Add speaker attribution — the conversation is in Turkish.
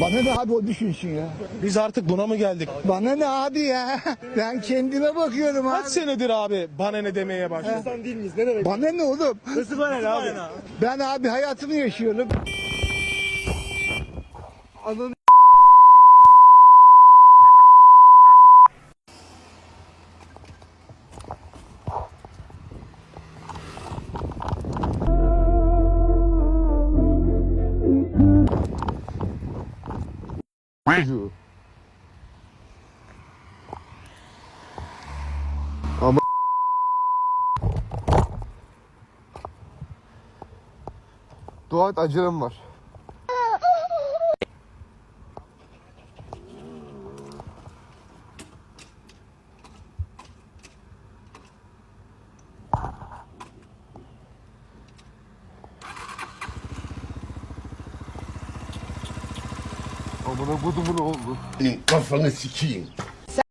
Speaker 1: Bana ne abi o düşünsün ya.
Speaker 2: Biz artık buna mı geldik?
Speaker 1: Bana ne abi ya. Ben kendime bakıyorum abi.
Speaker 2: Kaç senedir abi bana ne demeye başladın?
Speaker 3: İnsan değil miyiz? Ne demek?
Speaker 1: Bana ne oğlum?
Speaker 3: Nasıl bana ne abi?
Speaker 1: Ben abi hayatımı yaşıyorum. Ananı
Speaker 4: çocuğu. Ama et acelem var. Amına kodumun oldu.
Speaker 5: Kafanı sikeyim.